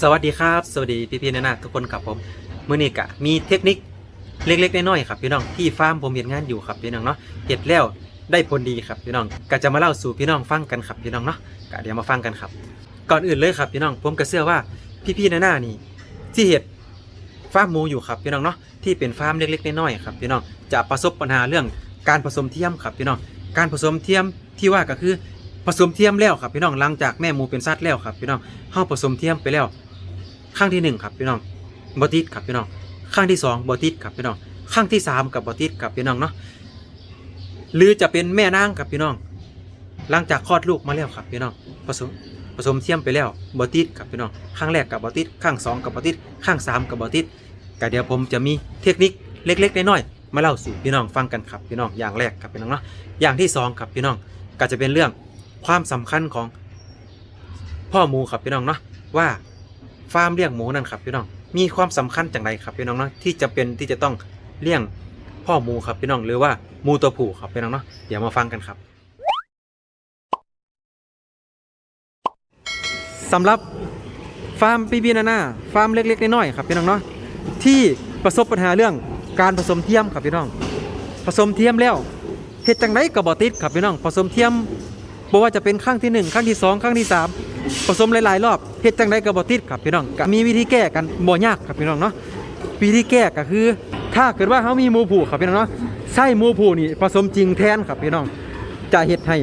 สวัสดีครับ สวัสดีพี่พี่ๆนานาทุกคนครับผมมื่อนี้กะมีเทคนิคเล็กๆน้อยๆครับพี่น้องที่ฟาร์มผมเห็นงานอยู่ครับพี่น้องเนาะเห็ดแล้วได้ผลดีครับพี่น้องก็จะมาเล่าสู่พี่น้องฟังกันครับพี่น้องเนาะก็เดี๋ยวมาฟังกันครับ ก่อนอื่นเลยครับพี่น้องผมก็เชื่อว่าพี่พี่ๆนานานี่ ที่เห็ดฟาร์มหมูอยู่ครับพี่น้องเนาะที่เป็นฟาร์มเล็กๆน้อยๆครับพี่น้องจะประสบปัญหาเรื่องการผสมเทียมครับพี่น้องการผสมเทียมที่ว่าก็คือ ผสมเทียมแล้วครับพี่น้องหลังจากแม่หมูเป็นสัตว์แล้วครับพี่น้องเฮาผสมเทียมไปแล้วข้างที่หนึ่งครับพี่น้องบอติดครับพี่น้องข้างที่สองบอติดครับพี่น้องข้างที่สามกับบอติดครับพี่น้องเนาะหรือจะเป็นแม่นางครับพี่น้อง หลังจากคลอดลูกมาแล้วครับพี่น้องผสมผสมเทียมไปแล้วบอติดครับพี่น้องข้างแรกกับบอติดข้างสองกับบอติดข้างสามกับบอติดก็เดี๋ยวผมจะมีเทคนิคเล็กๆน้อยๆมาเล่าสู่พี่น้องฟังกันครับพี่น้องอย่างแรกครับพี่น้องเนาะอย่างที่สองครับพี่น้องก็จะเป็นเรื่อง ความสำคัญของพ่อหมูครับพี่น้องเนาะว่าฟาร์มเลี้ยงหมูนั่นครับพี่น้องมีความสำคัญจังไรครับพี่น้องเนาะที่จะเป็นที่จะต้องเลี้ยงพ่อหมูครับพี่น้องหรือว่าหมูตัวผู้ครับพี่น้องเนาะเดี๋ยวมาฟังกันครับสำหรับฟาร์มปีบีนาน่าฟาร์มเล็กๆน้อยๆครับพี่น้องเนาะที่ประสบปัญหาเรื่องการผสมเทียมครับพี่น้อง ผสมเทียมแล้วเฮ็ดจังไรกับบอติดครับพี่น้อง ผสมเทียม บ่ว่าจะเป็นครั้งที่หนึ่งครั้งที่สองครั้งที่สามผสมหลาย ๆ รอบเฮ็ดจังไดก็บ่ติดครับพี่น้องก็มีวิธีแก้กันบ่ยากครับพี่น้องเนาะวิธีแก้ก็คือ ถ้าเกิดว่าเฮามีหมูผูครับพี่น้องเนาะใช้หมูผูนี่ผสมจริงแทนครับพี่น้องจะเฮ็ดให้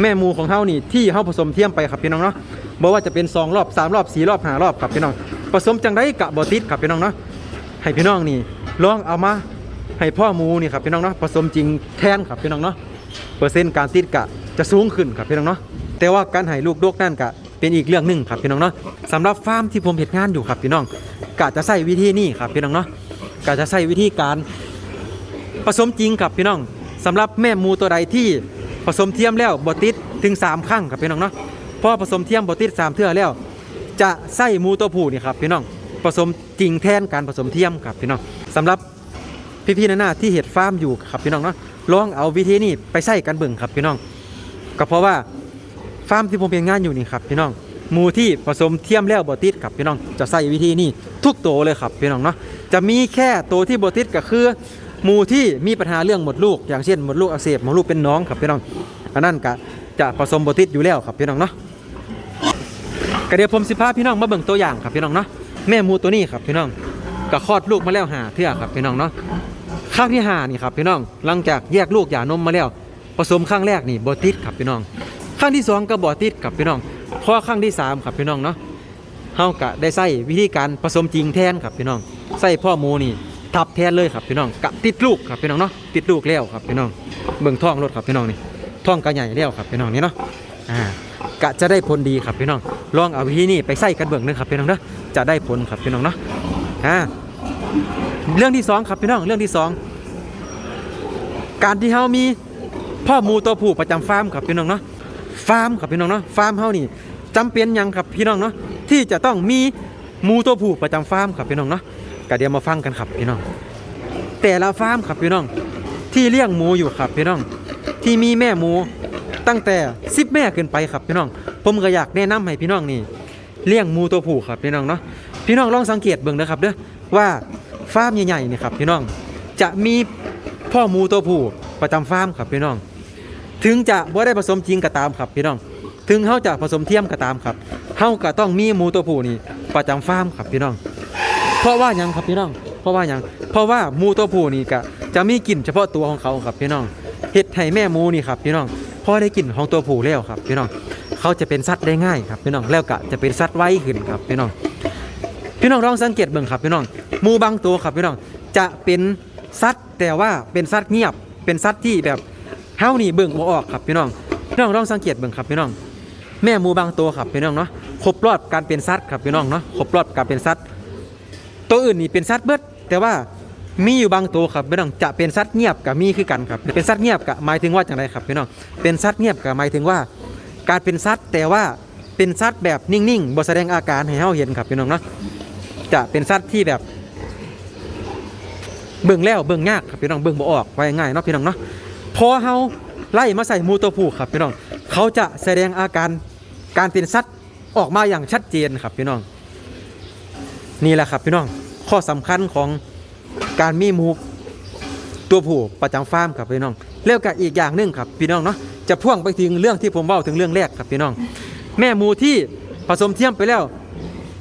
แม่หมูของเฮานี่ที่เฮาผสมเทียมไปครับพี่น้องเนาะบ่ว่าจะเป็นสองรอบสามรอบสี่รอบห้ารอบครับพี่น้องผสมจังไดก็บ่ติดครับพี่น้องเนาะให้พี่น้องนี่ลองเอามาให้พ่อหมูนี่ครับพี่น้องเนาะผสมจริงแทนครับพี่น้องเนาะเปอร์เซ็นต์การติดกะ จะสูงขึ้นครับพี่น้องเนาะแต่ว่าการให้ลูกดกนั่นกะเป็นอีกเรื่องหนึ่งครับพี่น้องเนาะสำหรับฟาร์มที่ผมเห็นงานอยู่ครับพี่น้องกะจะใส่วิธีนี้ครับพี่น้องเนาะกะจะใส่วิธีการผสมจริงครับพี่น้องสำหรับแม่หมูตัวใดที่ผสมเทียมแล้วบติดถึง 3 ครั้งครับพี่น้องเนาะพอผสมเทียมบติด3เทื่อแล้ว จะใส่หมูตัวผู้นี่ครับพี่น้องผสมจริงแทนการผสมเทียมครับพี่น้องสำหรับพี่ๆนานาที่เห็ดฟาร์มอยู่ครับพี่น้องเนาะลองเอาวิธีนี้ไปใส่กันเบิ่งครับพี่น้อง ก็เพราะว่าฟาร์มที่ผมเป็นงานอยู่นี่ครับพี่น้องหมูที่ผสมเทียมแล้วบอติดครับพี่น้องจะใส่วิธีนี้ทุกตัวเลยครับพี่น้องเนาะจะมีแค่ตัวที่บอติดก็คือหมูที่มีปัญหาเรื่องหมดลูก อย่างเช่นหมดลูกอักเสบหมดลูกเป็นน้องครับพี่น้องอันนั้นก็จะผสมบอติดอยู่แล้วครับพี่น้องเนาะก็เดี๋ยวผมสิพาพี่น้องมาเบิ่งตัวอย่างครับพี่น้องเนาะแม่หมูตัวนี้ครับพี่น้องก็คลอดลูกมาแล้วหาเทื่อครับพี่น้องเนาะครั้งที่หานี่ครับพี่น้องหลังจากแยกลูกหย่านมมาแล้ว ผสมครั้งแรกนี่บอติดครับพี่น้องครั้งที่สองก็บอติดครับพี่น้องพอครั้งที่สามครับพี่น้องเนาะเฮากะได้ใส่วิธีการผสมจริงแทนครับพี่น้องใส่พ่อมูนี่ทับแทนเลยครับพี่น้องกะติดลูกครับพี่น้องเนาะติดลูกแล้วครับพี่น้องเบิ่งท้องรถครับพี่น้องนี่ท้องกะใหญ่แล้วครับพี่น้องนี่เนาะอ่ากะจะได้ผลดีครับพี่น้องลองเอาวิธีนี้ไปใส่กันเบิ่งหนึงครับพี่น้องเนาะจะได้ผลครับพี่น้องเนาะอ่าเรื่องที่สองครับพี่น้องเรื่องที่สองการที่เฮามี พ่อหมูตัวผู้ประจำฟาร์มครับพี่น้องเนาะฟาร์มครับพี่น้องเนาะฟาร์มเฮานี่จำเป็นยังครับพี่น้องเนาะที่จะต้องมีหมูตัวผู้ประจำฟาร์มครับพี่น้องเนาะก็เดี๋ยวมาฟังกันครับพี่น้อง แต่ละฟาร์มครับพี่น้อง ที่เลี้ยงหมูอยู่ครับพี่น้อง ที่มีแม่หมูตั้งแต่สิบแม่ขึ้นไปครับพี่น้อง ผมก็อยากแนะนำให้พี่น้องนี่เลี้ยงหมูตัวผู้ครับพี่น้องเนาะพี่น้องลองสังเกตเบิ่งนะครับเด้อว่าฟาร์มใหญ่ๆนี่ครับพี่น้องจะมีพ่อหมูตัวผู้ประจำฟาร์มครับพี่น้อง ถึงจะบ่ได้ผสมจริงก็ตามครับพี่น้อง ถึงเฮาจะผสมเทียมก็ตามครับเฮาก็ต้องมีหมูตัวผู้นี่ประจำฟาร์มครับพี่น้อง เพราะว่ายังครับพี่น้อง เพราะว่ายัง เพราะว่าหมูตัวผู้นี่ก็จะมีกลิ่นเฉพาะตัวของเขาครับพี่น้องเฮ็ดให้แม่หมูนี่ครับพี่น้องพอได้กลิ่นของตัวผู้แล้วครับพี่น้อง เขาจะเป็นสัตว์ได้ง่ายครับพี่น้อง แล้วก็จะเป็นสัตว์ไวขึ้นครับพี่น้อง พี่น้องลองสังเกตเบิ่งครับพี่น้อง หมูบางตัวครับพี่น้อง จะเป็นสัตว์แต่ว่าเป็นสัตว์เงียบ เป็นสัตว์ที่แบบ เฮานี่เบิ่งบ่ออกครับพี่น้องพี่น้องลองสังเกตเบิ่งครับพี่น้อง แม่หมูบางตัวครับพี่น้องเนาะครบรอบการเป็นสัตว์ครับพี่น้องเนาะครบรอบการเป็นสัตว์ตัวอื่นนี่เป็นสัตว์เบิด แต่ว่ามีอยู่บางตัวครับพี่น้องจะเป็นสัตว์เงียบกับมีคือกันครับเป็นสัตว์เงียบกับหมายถึงว่าอย่างไรครับพี่น้องเป็นสัตว์เงียบกับหมายถึงว่า การเป็นสัตว์แต่ว่าเป็นสัตว์แบบนิ่งๆบ่แสดงอาการให้เฮาเห็นครับพี่น้องเนาะจะเป็นสัตว์ที่แบบเบิ่งแล้วเบิ่งยากครับพี่น้องเบิ่งบ่ออกไว้ง่ายเนาะพี่น้องเนาะ พอเฮาไล่มาใส่มูตัวผู้ครับพี่น้องเขาจะแสดงอาการการเป็นสัตว์ออกมาอย่างชัดเจนครับพี่น้อง นี่แหละครับพี่น้องข้อสำคัญของการมีมูตัวผู้ประจำฟาร์มครับพี่น้องแล้วก็อีกอย่างหนึ่งครับพี่น้องเนาะจะพ่วงไปถึงเรื่องที่ผมเล่าถึงเรื่องแรกครับพี่น้อง แม่มูที่ผสมเทียมไปแล้ว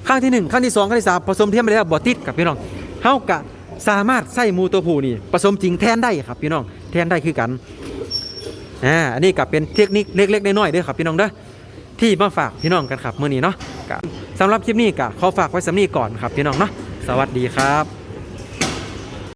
ครั้งที่หนึ่งครั้งที่สองครั้งที่สามผสมเทียมไปแล้วบ่ติดครับพี่น้องเฮากะสามารถใส่มูตัวผู้นี่ผสมจริงแทนได้ครับพี่น้อง แทนได้คือกันอ่าอันนี้ก็เป็นเทคนิคเล็กๆน้อยๆด้วยครับพี่น้องเด้อที่มาฝากพี่น้องกันครับเมื่อนี้เนาะสำหรับคลิปนี้ก็ขอฝากไว้สำนี้ก่อนครับพี่น้องเนาะสวัสดีครับ